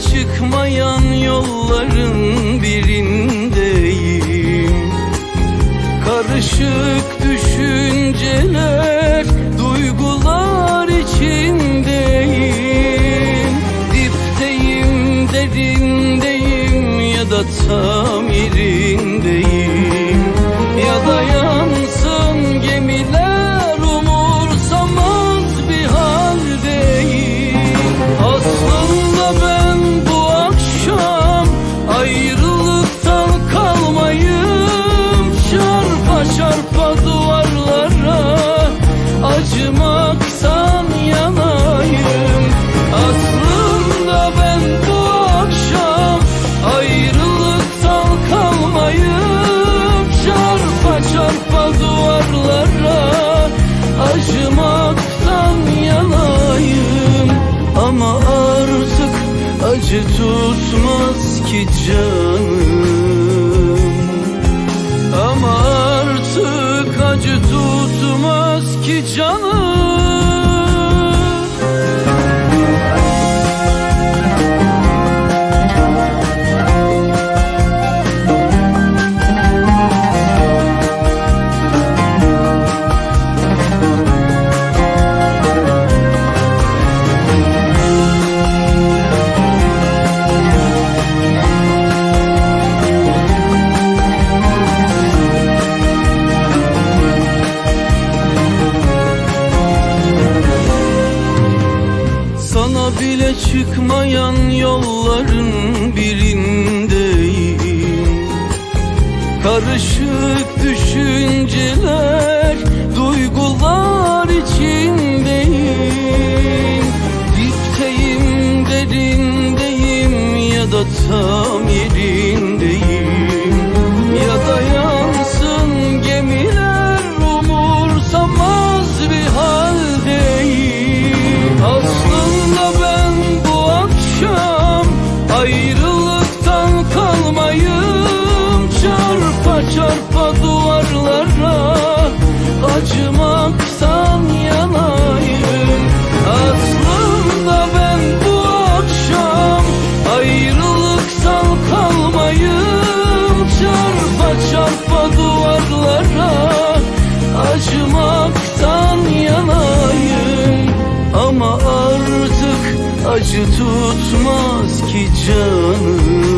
Çıkmayan yolların birindeyim. Karışık düşünceler, duygular içindeyim. Dipteyim, derindeyim ya da tam yerindeyim acı tutmaz ki canım. Ama artık acı tutmaz ki canım çıkmayan yolların birindeyim. Karışık düşünceler, duygular içindeyim. Dipteyim, derindeyim ya da tam yerindeyim acımaktan yanayım. Aslında ben bu akşam ayrılıktan kalmayım. Çarpa çarpa duvarlara acımaktan yanayım. Ama artık acı tutmaz ki canım